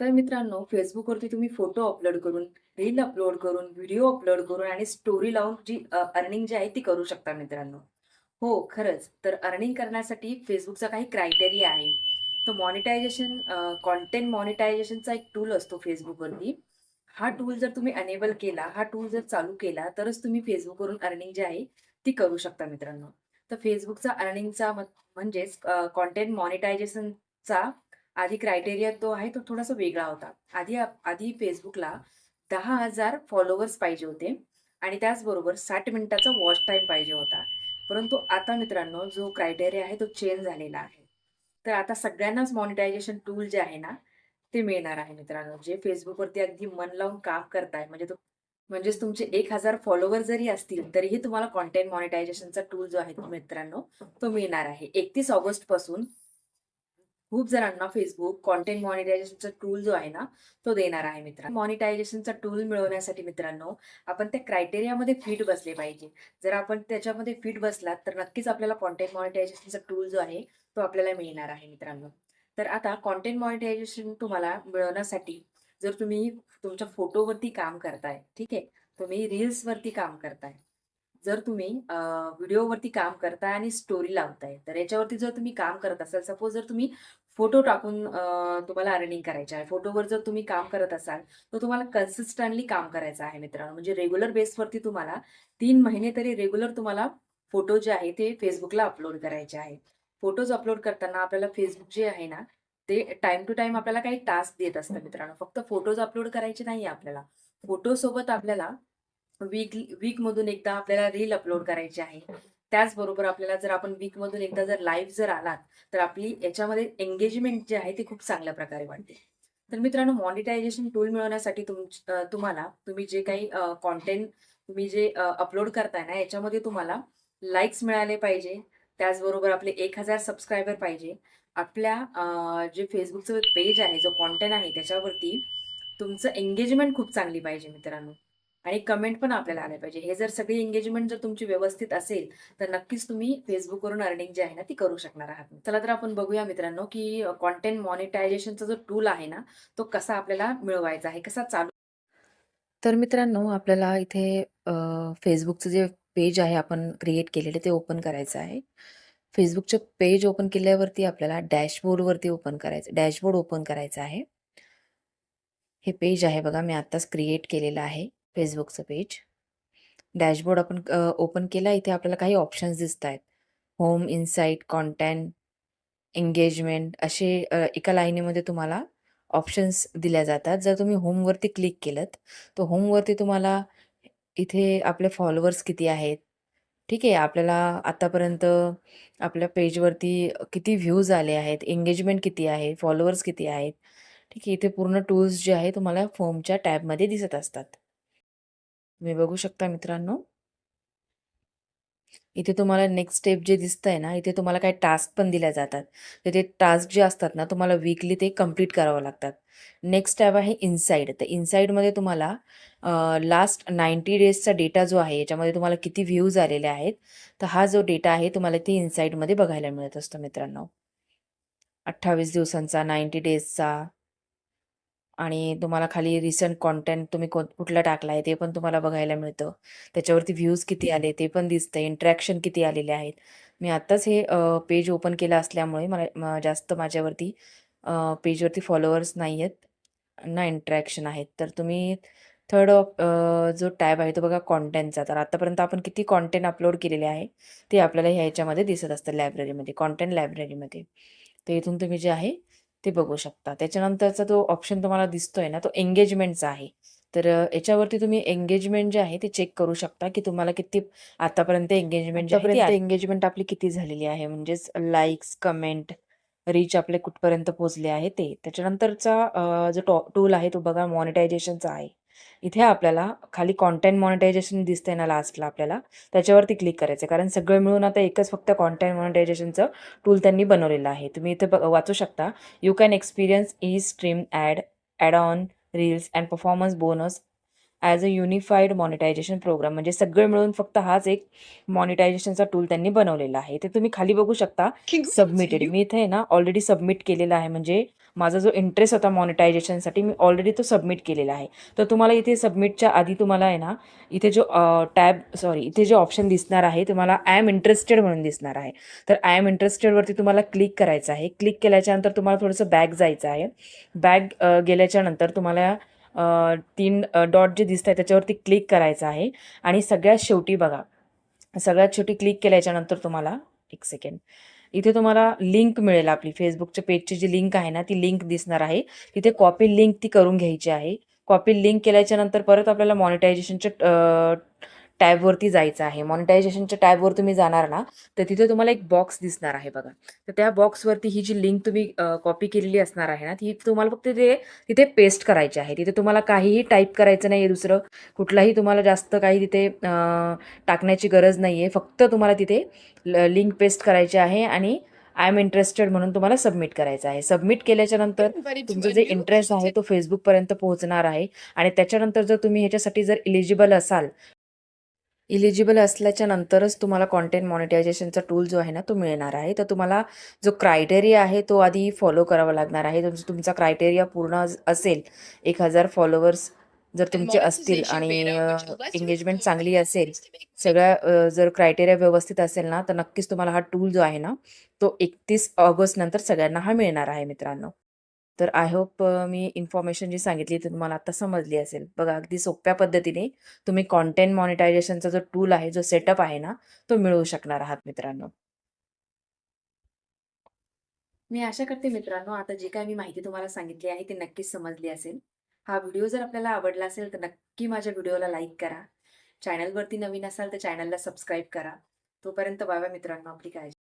तर मित्रांनो, फेसबुकवरती तुम्ही फोटो अपलोड करून, रील अपलोड करून, व्हिडिओ अपलोड करून आणि स्टोरी लावून जी अर्निंग जी आहे ती करू शकता मित्रांनो. हो, खरंच. तर अर्निंग करण्यासाठी फेसबुकचा काही क्रायटेरिया आहे. तो मॉनिटायझेशन कॉन्टेंट मॉनिटायझेशनचा एक टूल असतो फेसबुकवरती हा टूल जर तुम्ही अनेबल केला, हा टूल जर चालू केला, तरच तुम्ही फेसबुकवरून अर्निंग जी आहे ती करू शकता मित्रांनो. तर फेसबुकचा अर्निंगचा म्हणजेच कॉन्टेंट मॉनिटायझेशनचा आधी क्रायटेरिया तो आहे तो थोडासा वेगळा होता. आधी आप आधी Facebookला 10,000 फॉलोवर्स पाहिजे होते आणि त्याचबरोबर साठ मिनिटाचा वॉच टाईम पाहिजे होता. परंतु आता मित्रांनो जो क्रायटेरिया आहे तो चेंज झालेला आहे. तर आता सगळ्यांनाच मॉनिटायझेशन टूल जे आहे ना, ते मिळणार आहे मित्रांनो. जे फेसबुकवरती अगदी मन लावून काम करताय म्हणजे तो म्हणजेच तुमचे एक हजार फॉलोवर जरी असतील, तरीही तुम्हाला कॉन्टेंट मॉनिटायझेशनचा टूल जो आहे तो मित्रांनो, तो मिळणार आहे. एकतीस ऑगस्टपासून खूप जणांना फेसबुक कॉन्टेंट मॉनिटायझेशनचा टूल जो आहे ना, तो देणार आहे मित्रांनो. मॉनिटायझेशनचा टूल मिळवण्यासाठी मित्रांनो, आपण त्या क्रायटेरियामध्ये फिट बसले पाहिजे. जर आपण त्याच्यामध्ये फिट बसलात, तर नक्कीच आपल्याला कॉन्टेंट मॉनिटायझेशनचा टूल जो आहे, तो आपल्याला मिळणार आहे मित्रांनो. तर आता कॉन्टेंट मॉनिटायझेशन तुम्हाला मिळवण्यासाठी जर तुम्ही तुमच्या फोटोवरती काम करताय, ठीक आहे. तुम्ही रील्सवरती काम करताय. जर तुम्ही व्हिडिओवरती काम करताय आणि स्टोरी लावताय, तर याच्यावरती जर तुम्ही काम करत असाल, सपोज जर तुम्ही फोटो टाकून तुम्हाला अर्निंग करायचं आहे. फोटोवर जर तुम्ही काम करत असाल, तर तुम्हाला कन्सिस्टंटली काम करायचं आहे मित्रांनो. म्हणजे रेग्युलर बेसवरती तुम्हाला तीन महिने तरी रेग्युलर तुम्हाला फोटो जे आहे ते फेसबुकला अपलोड करायचे आहे. फोटोज अपलोड करताना आपल्याला फेसबुक जे आहे ना, ते टाइम टू टाइम आपल्याला काही टास्क देत असतं मित्रांनो. फक्त फोटोज अपलोड करायचे नाही आपल्याला. फोटोसोबत आपल्याला वीक वीकमधून एकदा आपल्याला रील अपलोड करायची आहे. त्याचबरोबर आपल्याला जर आपण वीकमधून एकदा जर लाईव्ह जर आलात, तर आपली याच्यामध्ये एंगेजमेंट जी आहे ती खूप चांगल्या प्रकारे वाढते. तर मित्रांनो मॉनिटायझेशन टूल मिळवण्यासाठी तुम तुम्हाला तुम्ही जे काही कॉन्टेंट तुम्ही जे अपलोड करताय ना, याच्यामध्ये तुम्हाला लाइक्स मिळाले पाहिजे. त्याचबरोबर आपले एक हजार सबस्क्रायबर पाहिजे. आपल्या जे फेसबुकचं पेज आहे, जो कॉन्टेंट आहे त्याच्यावरती तुमचं एंगेजमेंट खूप चांगली पाहिजे मित्रांनो आणि कमेंट पण आपल्याला आल्या पाहिजे. हे जर सगळी एंगेजमेंट जर तुमची व्यवस्थित असेल, तर नक्कीच तुम्ही फेसबुकवरून अर्निंग जी आहे ना, ती करू शकणार आहात. चला तर आपण बघूया मित्रांनो, की कॉन्टेंट मॉनिटायझेशनचा जो टूल आहे ना, तो कसा आपल्याला मिळवायचा आहे, कसा चालू तर मित्रांनो आपल्याला इथे फेसबुकचं जे पेज आहे आपण क्रिएट केलेलं ते ओपन करायचं आहे. फेसबुकचं पेज ओपन केल्यावरती आपल्याला डॅशबोर्डवरती ओपन करायचं डॅशबोर्ड ओपन करायचं आहे. हे पेज आहे बघा, मी आत्ताच क्रिएट केलेलं आहे फेसबुकचं पेज. डॅशबोर्ड आपण ओपन केला. इथे आपल्याला काही ऑप्शन्स दिसत आहेत होम, इनसाइट, कॉन्टॅन एंगेजमेंट असे एका लाईनीमध्ये तुम्हाला ऑप्शन्स दिल्या जातात. जर तुम्ही होमवरती क्लिक केलं तर होमवरती तुम्हाला इथे आपले फॉलोवर्स किती आहेत, ठीक आहे. आपल्याला आतापर्यंत आपल्या पेजवरती किती व्ह्यूज आले आहेत, एंगेजमेंट किती आहे, फॉलोवर्स किती आहेत, ठीक आहे. इथे पूर्ण टूल्स जे आहे तुम्हाला होमच्या टॅबमध्ये दिसत असतात. तुम्ही बघू शकता मित्रांनो. इथे तुम्हाला नेक्स्ट स्टेप जे दिसतंय ना, इथे तुम्हाला काही टास्क पण दिल्या जातात. तर ते टास्क जे असतात ना, तुम्हाला वीकली ते कंप्लीट करावं लागतात. नेक्स्ट ॲप आहे इनसाईड तर इनसाईडमध्ये तुम्हाला लास्ट 90 डेजचा डेटा जो आहे, याच्यामध्ये तुम्हाला किती व्ह्यूज आलेले आहेत, तर हा जो डेटा आहे तुम्हाला ते इनसाईडमध्ये बघायला मिळत असतो मित्रांनो. 28 दिवसांचा, 90 डेजचा आणि तुम्हाला खाली रिसेंट कंटेंट तुम्ही को कुठला टाकलाय ते पण तुम्हाला बघायला मिळतं. त्याच्यावरती व्ह्यूज किती आले ते पण दिसतंय. इंटरॅक्शन किती आलेले आहेत. मी आत्ताच हे पेज ओपन केलं असल्यामुळे मला जास्त माझ्यावरती पेजवरती फॉलोवर्स नाही आहेत, ना इंटरॅक्शन आहेत. तर तुम्ही थर्ड जो टॅब आहे तो बघा कंटेंटचा. तर आतापर्यंत आपण किती कंटेंट अपलोड केलेले आहे, ते आपल्याला ह्या ह्याच्यामध्ये दिसत असतं लायब्ररीमध्ये, कंटेंट लायब्ररीमध्ये. तर इथून तुम्ही जे आहे ते बघू शकता. त्याच्यानंतरचा जो ऑप्शन तुम्हाला दिसतोय ना, तो एंगेजमेंटचा आहे. तर याच्यावरती तुम्ही एंगेजमेंट जे आहे ते चेक करू शकता, की तुम्हाला किती आतापर्यंत एंगेजमेंट एंगेजमेंट आपली किती झालेली आहे. म्हणजेच लाइक्स, कमेंट, रीच आपले कुठपर्यंत पोहोचले आहे ते. त्याच्यानंतरचा जो टॉ टूल आहे तो बघा मॉनिटायझेशनचा आहे. इथे आपल्याला खाली कंटेंट मॉनिटायझेशन दिसतंय ना लास्टला आपल्याला, त्याच्यावरती क्लिक करायचं आहे. कारण सगळं मिळून आता एकच फक्त कंटेंट मॉनिटायझेशनचं टूल त्यांनी बनवलेलं आहे. तुम्ही इथे वाचू शकता. You can experience each stream ad, ad on, reels and performance bonus as a unified monetization program. म्हणजे सगळं मिळून फक्त हाच एक मॉनिटायझेशनचा टूल त्यांनी बनवलेला आहे. ते तुम्ही खाली बघू शकता सबमिटेड. मी इथे आहे ना ऑलरेडी सबमिट केलेलं आहे. म्हणजे माझा जो इंटरेस्ट होता मॉनिटायझेशनसाठी मी ऑलरेडी तो सबमिट केलेला आहे. तर तुम्हाला इथे सबमिटच्या आधी तुम्हाला आहे ना इथे जो टॅब सॉरी इथे जे ऑप्शन दिसणार आहे तुम्हाला आय एम इंटरेस्टेड म्हणून दिसणार आहे. तर आय एम इंटरेस्टेडवरती तुम्हाला क्लिक करायचं आहे. क्लिक केल्याच्यानंतर तुम्हाला थोडंसं बॅग जायचं आहे. बॅग गेल्याच्यानंतर तुम्हाला तीन डॉट जे दिसत आहे त्याच्यावरती क्लिक करायचं आहे. आणि सगळ्यात शेवटी बघा सगळ्यात शेवटी क्लिक केल्याच्यानंतर तुम्हाला एक सेकंड इथे तुम्हाला लिंक मिळेल आपली फेसबुकच्या पेजची जी लिंक आहे ना ती लिंक दिसणार आहे. तिथे कॉपी लिंक ती करून घ्यायची आहे. कॉपी लिंक केल्याच्यानंतर परत आपल्याला मॉनिटायझेशनच्या टॅबवरती जायचं आहे. मॉनिटायझेशनच्या टॅबवर तुम्ही जाणार ना तर तिथे तुम्हाला एक बॉक्स दिसणार आहे बघा. तर त्या बॉक्सवरती ही जी लिंक तुम्ही कॉपी केलेली असणार आहे ना ती तुम्हाला फक्त ते तिथे पेस्ट करायची आहे. तिथे तुम्हाला काहीही टाईप करायचं नाही आहे दुसरं. कुठलाही तुम्हाला जास्त काही तिथे टाकण्याची गरज नाही आहे फक्त तुम्हाला तिथे लिंक पेस्ट करायची आहे आणि आय एम इंटरेस्टेड म्हणून तुम्हाला सबमिट करायचं आहे. सबमिट केल्याच्यानंतर तुमचं जे इंटरेस्ट आहे तो फेसबुकपर्यंत पोहोचणार आहे. आणि त्याच्यानंतर जर तुम्ही ह्याच्यासाठी जर इलिजिबल असाल इलिजिबल असल्याच्या नंतरच तुम्हाला कॉन्टेंट मॉनिटायझेशनचा टूल जो आहे ना तो मिळणार आहे. तर तुम्हाला जो क्रायटेरिया आहे तो आधी फॉलो करावा लागणार आहे. तुमचा तुमचा क्रायटेरिया पूर्ण अस- असेल एक हजार फॉलोअर्स जर तुमचे असतील आणि एंगेजमेंट चांगली असेल सगळ्या जर क्रायटेरिया व्यवस्थित असेल ना तर नक्कीच तुम्हाला हा टूल जो आहे ना तो एकतीस ऑगस्ट नंतर सगळ्यांना हा मिळणार आहे मित्रांनो. तर आय होप मी इन्फॉर्मेशन जी सांगितली ती तुम्हाला आता समजली असेल. बघा अगदी सोप्या पद्धतीने तुम्ही कॉन्टेंट मॉनिटायझेशनचा जो टूल आहे जो सेटअप आहे ना तो मिळवू शकणार आहात मित्रांनो. मी आशा करते मित्रांनो आता जे काय मी माहिती तुम्हाला सांगितली आहे ती नक्कीच समजली असेल. हा व्हिडिओ जर आपल्याला आवडला असेल तर नक्की माझ्या व्हिडिओला लाईक करा. चॅनलवरती नवीन असाल तर चॅनलला सबस्क्राईब करा. तोपर्यंत बाबा मित्रांनो आपली काळजी.